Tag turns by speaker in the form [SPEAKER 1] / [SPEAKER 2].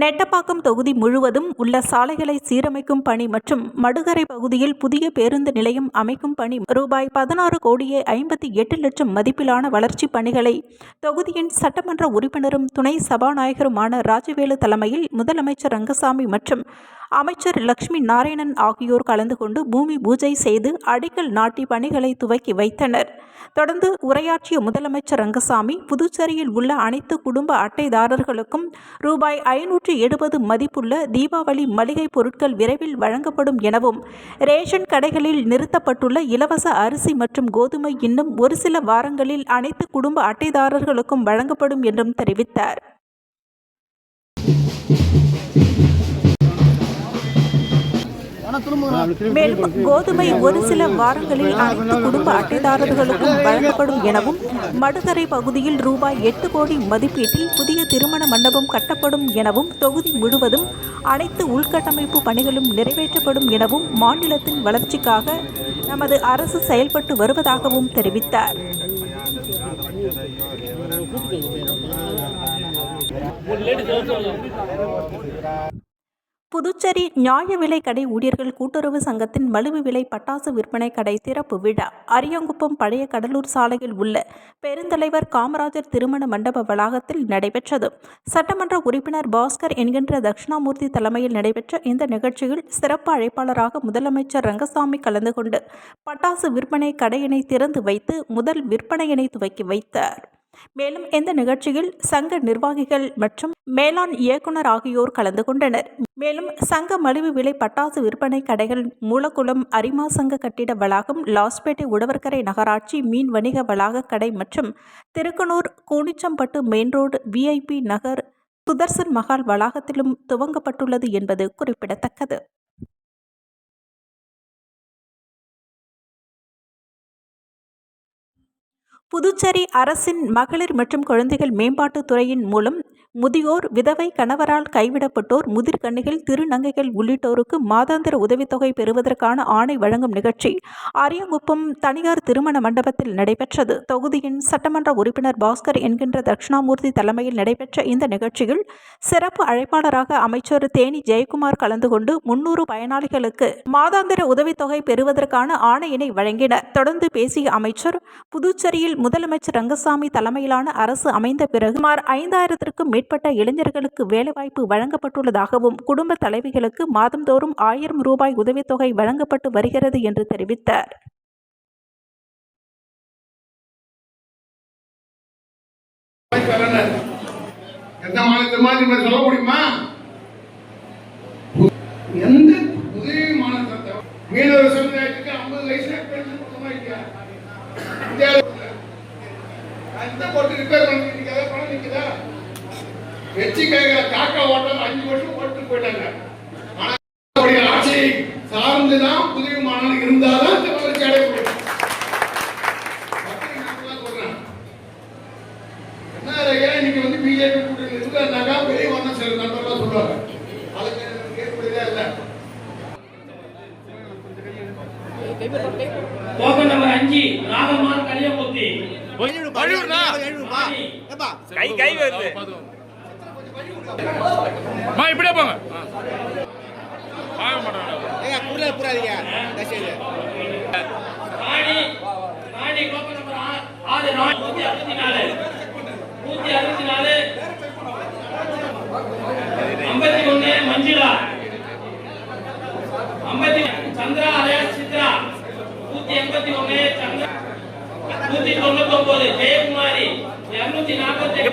[SPEAKER 1] நெட்டப்பாக்கம் தொகுதி முழுவதும் உள்ள சாலைகளை சீரமைக்கும் பணி மற்றும் மடுகரை பகுதியில் புதிய பேருந்து நிலையம் அமைக்கும் பணி ரூபாய் பதினாறு கோடியே ஐம்பத்தி எட்டு லட்சம் மதிப்பிலான வளர்ச்சிப் பணிகளை தொகுதியின் சட்டமன்ற உறுப்பினரும் துணை சபாநாயகருமான ராஜவேலு தலைமையில் முதலமைச்சர் ரங்கசாமி மற்றும் அமைச்சர் லட்சுமி நாராயணன் ஆகியோர் கலந்து கொண்டு பூமி பூஜை செய்து அடிக்கல் நாட்டி பணிகளை துவக்கி வைத்தனர். தொடர்ந்து உரையாற்றிய முதலமைச்சர் ரங்கசாமி புதுச்சேரியில் உள்ள அனைத்து குடும்ப அட்டைதாரர்களுக்கும் ரூபாய் ஐநூற்று எழுபது மதிப்புள்ள தீபாவளி மளிகை பொருட்கள் விரைவில் வழங்கப்படும் எனவும் ரேஷன் கடைகளில் நிறுத்தப்பட்டுள்ள இலவச அரிசி மற்றும் கோதுமை இன்னும் ஒரு சில வாரங்களில் அனைத்து குடும்ப அட்டைதாரர்களுக்கும் வழங்கப்படும் என்றும் தெரிவித்தார். மேலும் கோதுமை ஒரு சில வாரங்களில் அனைத்து குடும்ப அட்டைதாரர்களுக்கும் வழங்கப்படும் எனவும் மடுகரை பகுதியில் ரூபாய் எட்டு கோடி மதிப்பீட்டில் புதிய திருமண மண்டபம் கட்டப்படும் எனவும் தொகுதி முழுவதும் அனைத்து உள்கட்டமைப்பு பணிகளும் நிறைவேற்றப்படும் எனவும் மாநிலத்தின் வளர்ச்சிக்காக நமது அரசு செயல்பட்டு வருவதாகவும் தெரிவித்தார். புதுச்சேரி நியாய விலை கடை ஊழியர்கள் கூட்டுறவு சங்கத்தின் மலிவு விலை பட்டாசு விற்பனை கடை திறப்பு விழா. அரியங்குப்பம் பழைய கடலூர் சாலையில் உள்ள பெருந்தலைவர் காமராஜர் திருமண மண்டப வளாகத்தில் நடைபெற்றது. சட்டமன்ற உறுப்பினர் பாஸ்கர் என்கின்ற தட்சிணாமூர்த்தி தலைமையில் நடைபெற்ற இந்த நிகழ்ச்சியில் சிறப்பு அழைப்பாளராக முதலமைச்சர் ரங்கசாமி கலந்து கொண்டு பட்டாசு விற்பனை கடையினை திறந்து வைத்து முதல் விற்பனையினை துவக்கி வைத்தார். மேலும் இந்த நிகழ்ச்சியில் சங்க நிர்வாகிகள் மற்றும் மேலாண் இயக்குனர் ஆகியோர் கலந்து கொண்டனர். மேலும் சங்க மலிவு விலை பட்டாசு விற்பனை கடைகள் மூலக்குளம் அரிமா சங்க கட்டிட வளாகம் லாஸ்பேட்டை உடவர்கரை நகராட்சி மீன் வணிக வளாக கடை மற்றும் Thirukkanur Koonichampattu main road VIP Nagar Sudarshan Mahal வளாகத்திலும் துவங்கப்பட்டுள்ளது என்பது குறிப்பிடத்தக்கது. புதுச்சேரி அரசின் மகளிர் மற்றும் குழந்தைகள் மேம்பாட்டுத் துறையின் மூலம் முதியோர் விதவை கணவரால் கைவிடப்பட்டோர் முதிர்கண்ணிகள் திருநங்கைகள் உள்ளிட்டோருக்கு மாதாந்திர உதவித்தொகை பெறுவதற்கான ஆணை வழங்கும் நிகழ்ச்சி அரியங்குப்பம் தனியார் திருமண மண்டபத்தில் நடைபெற்றது. தொகுதியின் சட்டமன்ற உறுப்பினர் பாஸ்கர் என்கின்ற தட்சிணாமூர்த்தி தலைமையில் நடைபெற்ற இந்த நிகழ்ச்சியில் சிறப்பு அழைப்பாளராக அமைச்சர் தேனி ஜெயக்குமார் கலந்து கொண்டு முன்னூறு பயனாளிகளுக்கு மாதாந்திர உதவித்தொகை பெறுவதற்கான ஆணையினை வழங்கினர். தொடர்ந்து பேசிய அமைச்சர் புதுச்சேரியில் முதலமைச்சர் ரங்கசாமி தலைமையிலான அரசு அமைந்த பிறகு சுமார் ஐந்தாயிரத்திற்கும் மேற்பட்ட இளைஞர்களுக்கு வேலைவாய்ப்பு வழங்கப்பட்டுள்ளதாகவும் குடும்ப தலைவிகளுக்கு மாதந்தோறும் ஆயிரம் ரூபாய் உதவித்தொகை வழங்கப்பட்டு வருகிறது என்று தெரிவித்தார்.
[SPEAKER 2] எந்த மாநிலத்து சொல்ல முடியுமா? வெச்சி கைகளை காக்கா ஓட்டம் அஞ்சு வருஷம் ஓட்டு போயிட்டாங்க. ஆனா ஆட்சியை சார்ந்துதான் உதவி மாநிலம் இருந்தாதான் இந்த வளர்ச்சி அடைய முடியும் மக்கள் நாங்களாம் சொல்றேன். என்ன ஐயா இன்னைக்கு வந்து பிஜேபி கூட்டணி இருந்தாக்கா வெளியே வந்த சில நண்பர்கள்லாம் சொல்லுவாங்க. அதுக்கு எனக்கு ஏற்புடையதா இல்லை.
[SPEAKER 3] டோக்கன் நம்பர் அஞ்சு நாகமான் கலியமூர்த்தி.
[SPEAKER 4] கை கை வருது. மா இப்படியே போங்க. வாங்க மாட்டேன்
[SPEAKER 3] ஆடி ஆடி டோக்கன் நம்பர் ஆ- ஆறு நாலு நூத்தி அறுபத்தி நாலு. நூத்தி அறுபத்தி நாலு. ஐம்பத்தி ஒண்ணு மஞ்சுளா. ஐம்பத்தி சந்திரா அலையா சித்ரா. நூத்தி எண்பத்தி ஒண்ணு சந்திரா. நூத்தி தொண்ணூத்தி ஒன்பது ஜெயக்குமாரி இருநூத்தி நாற்பத்தி. எட்டு